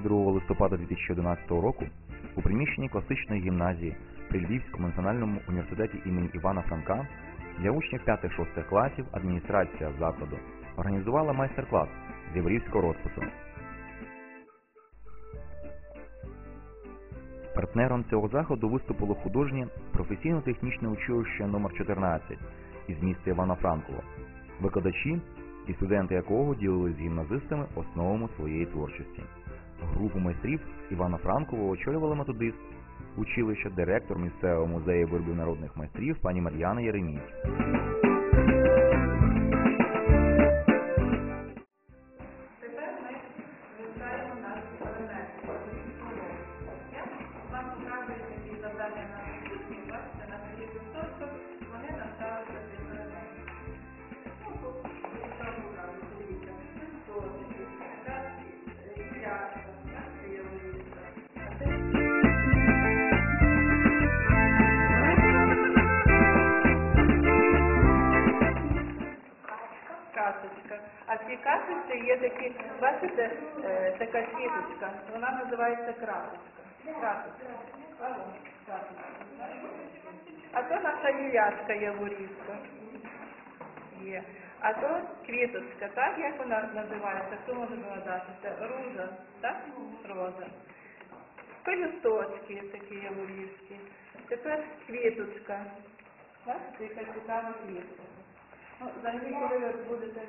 22 листопада 2011 року у приміщенні класичної гімназії при Львівському національному університеті імені Івана Франка для учнів 5-6 класів адміністрація закладу організувала майстер-клас з єврейського розпису. Партнером цього заходу виступило художнє професійно-технічне училище номер 14 із міста Івано-Франково, викладачі і студенти якого ділились з гімназистами основами своєї творчості. Групу майстрів Івана Франкова очолювали методист училища, директор місцевого музею виробів народних майстрів пані Мар'яна Єремій. Така сіточка, вона називається красочка. Красочка. А то наша юлячка яворівська. Є. А то квіточка, так як вона називається, хто може догадатися? Ружа, так? Роза. Пелюсточки такі яворівські. Тепер квіточка. Бачите, яка цікава квітка. Ну, взагалі, коли ви будете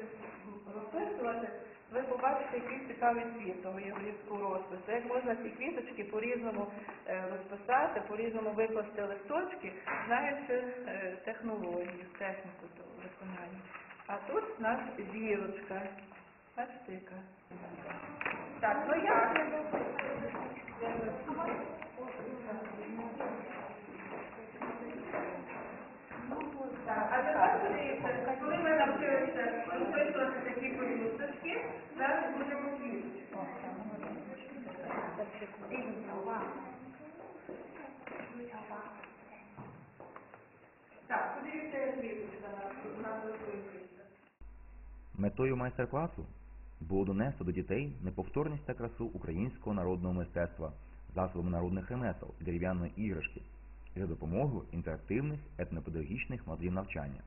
розписувати, ви побачите, який цікавий світ того єврейського розпису. Як можна ці квіточки по-різному е, розписати, по-різному викласти листочки, знаючи е, технологію, техніку виконання. А тут у нас зірочка. Бачите, яка? Так, ну як? Так, а тепер подивіться, коли ми навчилися розписувати такі полюсочки, зараз будемо квіточки. Так, подивіться, як квіточка на- на. Метою майстер-класу було донести до дітей неповторність та красу українського народного мистецтва засобами народних ремесел дерев'яної іграшки за допомогою інтерактивних етнопедагогічних моделів навчання.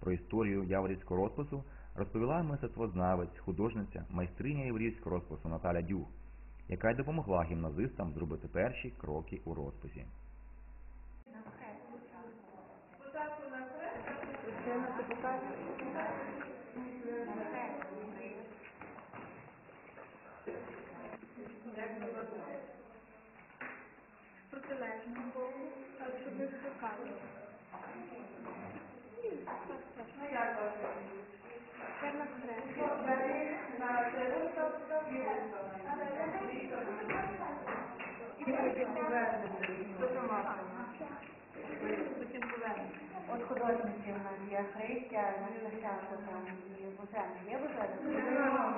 Про історію яворівського розпису розповіла мистецтвознавець, художниця, майстриня єврейського розпису Наталя Дюх, яка й допомогла гімназистам зробити перші кроки у розписі. Протилежного боку, щоб не шукали. ну як ваше? Це на хрест. Бери на цю квіточку. От художники в нас є Христя, Настасянка там і Божена. Є Божена?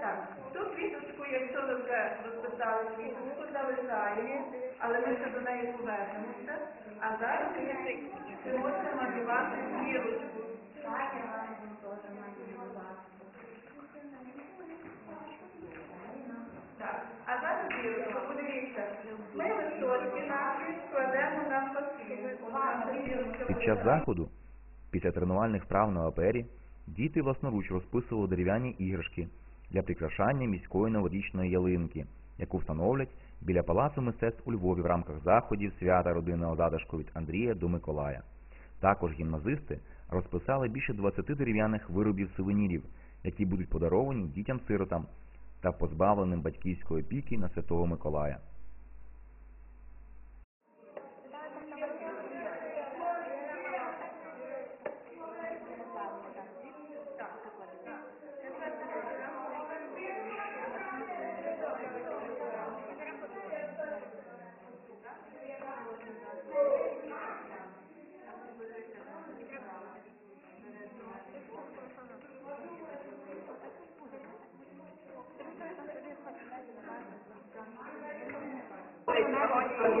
Так, ту квіточку, якщо ви вже розписали квіточку, залишаємо, але ми ще до неї повернемося. А зараз ви можете малювати зірочку. Так, я вам теж малювати. Так, а зараз зірочку, подивіться, ми листочки наші складемо на зірочка Під час заходу, після тренувальних вправ на опері, діти власноруч розписували дерев'яні іграшки для прикрашання міської новорічної ялинки, яку встановлять біля Палацу мистецтв у Львові в рамках заходів свята родинного затишку від Андрія до Миколая. Також гімназисти розписали більше 20 дерев'яних виробів сувенірів, які будуть подаровані дітям-сиротам та позбавленим батьківської опіки на Святого Миколая. Дивимося, що ребята. А воно пише. Але я як це Так, діти, Дайте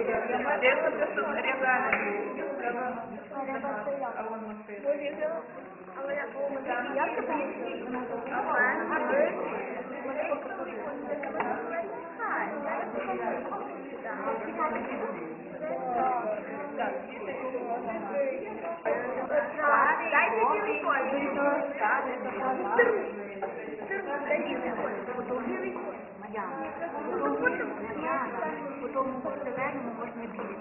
телефон. Потім по зеленому можна білий.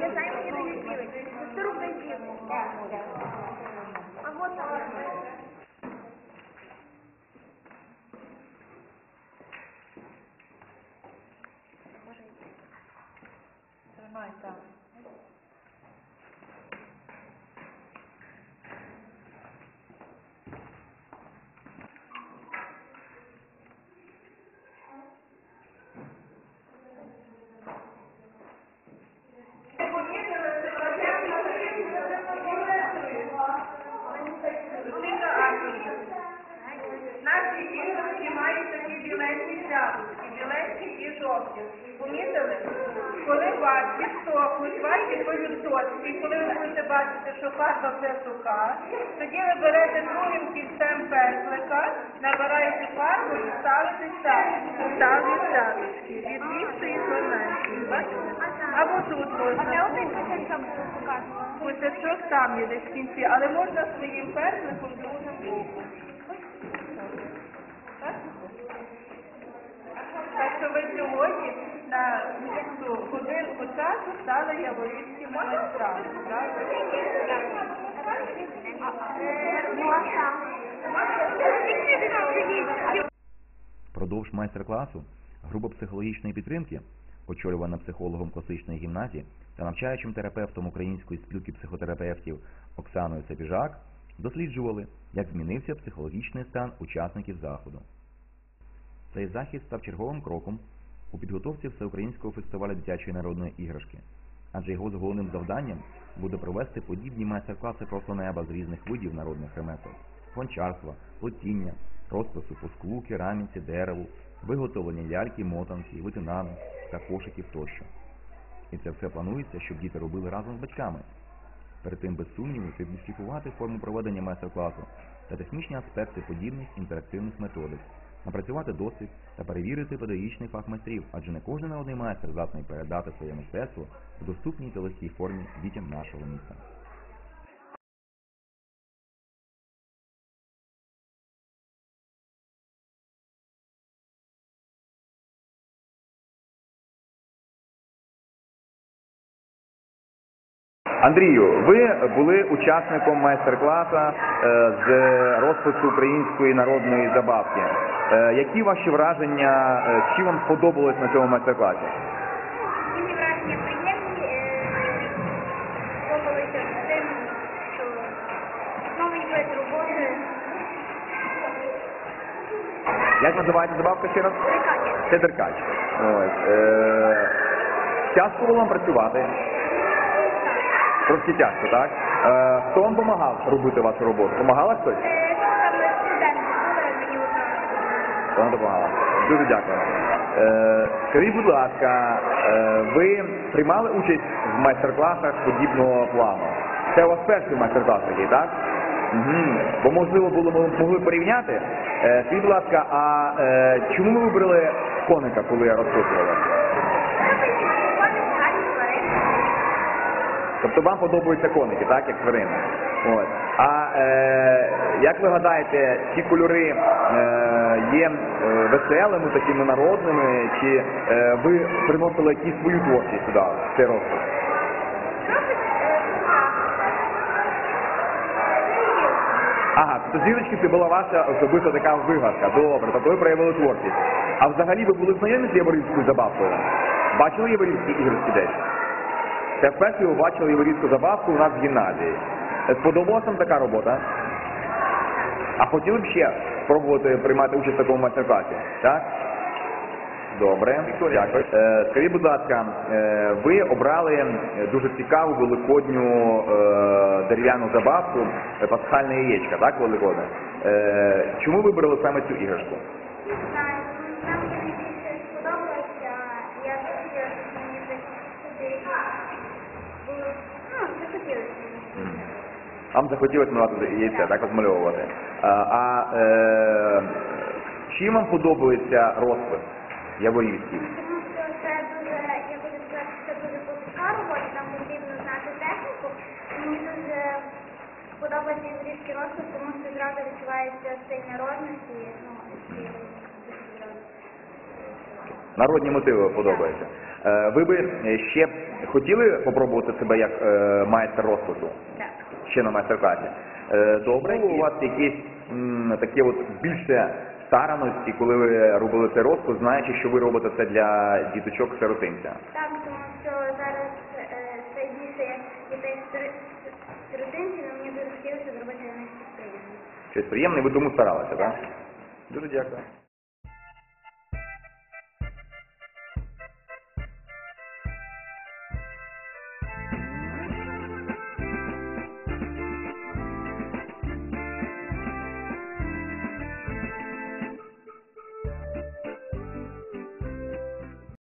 Я знаю, мені дають білий. 100 рублей білий. А вот там. тримай там. Наші іграшки мають такі біленькі шляпочки, біленькі і жовті. Помітили? Коли ваші сохнуть, ваші повідсотки, і коли ви будете бачити, що фарба вже суха, тоді ви берете другим кільцем пензлика, набираєте фарбу і ставите шапочку. Ставлю шапочки. Від більшої до меншої. Бачите? Або тут можна. Кусачок там є десь в кінці, але можна своїм пензликом другим боком. Так? Так що ви сьогодні на часу стали яворівським? Ну. Впродовж майстер-класу група психологічної підтримки, очолювана психологом класичної гімназії та навчаючим терапевтом Української спілки психотерапевтів Оксаною Сапіжак, досліджували, як змінився психологічний стан учасників заходу. Цей захід став черговим кроком у підготовці всеукраїнського фестивалю дитячої народної іграшки, адже його головним завданням буде провести подібні майстер-класи просто неба з різних видів народних ремесел гончарства, плетіння, розпису по склу, кераміці, дереву, виготовлення ляльки, мотанки, витинанок та кошиків тощо. І це все планується, щоб діти робили разом з батьками. Перед тим, без сумніву, підмістифувати форму проведення майстер-класу та технічні аспекти подібних інтерактивних методик, напрацювати досвід та перевірити педагогічний фах майстрів, адже не кожен народний майстер здатний передати своє мистецтво в доступній та легкій формі дітям нашого міста. Андрію, ви були учасником майстер-класу е, з розпису української народної забавки. Е, Які ваші враження, е, чи вам сподобалось на цьому майстер-класі? Мені враження приємні. Сподобалося тим, що новий вид роботи. Як називається забавка ще раз? Це деркач. Ось. Е, Тяжко було вам працювати? Трошки тяжко, так? Е, Хто вам допомагав робити вашу роботу? Помагала хтось? Е. Вона допомагала. Дуже дякую. Е, скажіть, будь ласка, е, ви приймали участь в майстер-класах подібного плану? Це у вас перший майстер-клас такий, так? Угу. Бо можливо було ми могли порівняти. Е, скажіть, будь ласка, а е, чому ви вибрали коника, коли розписували? Тобто вам подобаються коники, так, як тварини. Ось. А е, як ви гадаєте, ці кольори е, є е, веселими, такими народними, чи е, ви приносили якісь свою творчість сюди, в цей розпис? Ага, то зірочки це була ваша особиста така вигадка. Добре, тобто ви проявили творчість. А взагалі ви були знайомі з Яворівською забавкою? Бачили Яворівські іграшки десь? Це вперше ви бачили Яворівську забавку у нас в гімназії. Сподобалася вам така робота? А хотіли б ще спробувати приймати участь в такому майстер-класі? Так? Добре, дякую. Е, скажіть, будь ласка, е, ви обрали е, дуже цікаву великодню дерев'яну забавку пасхальне яєчка, так, великодне? Чому ви вибрали саме цю іграшку? Нам захотілося милати яйця, так розмальовувати. А, е, чим вам подобається розпис яворівський? Тому що це дуже, я буду сказати, це дуже попуска нам потрібно знати техніку. Мені дуже подобається яворівський розпис, тому що зразу відчувається сильна родність ну, Народні мотиви подобаються. Е, ви би ще хотіли спробувати себе як е, майстер розпису? Так. Ще на майстер-класі? Е, Добре, у вас якісь м, такі от більше стараності, коли ви робили цей розпис, знаючи, що ви робите це для діточок сиротинця? Так, тому що зараз е, це більше дітей сиротинців, але мені дуже хотілося зробити для них щось приємне. Щось приємне, ви тому старалися? Так. Дуже дякую.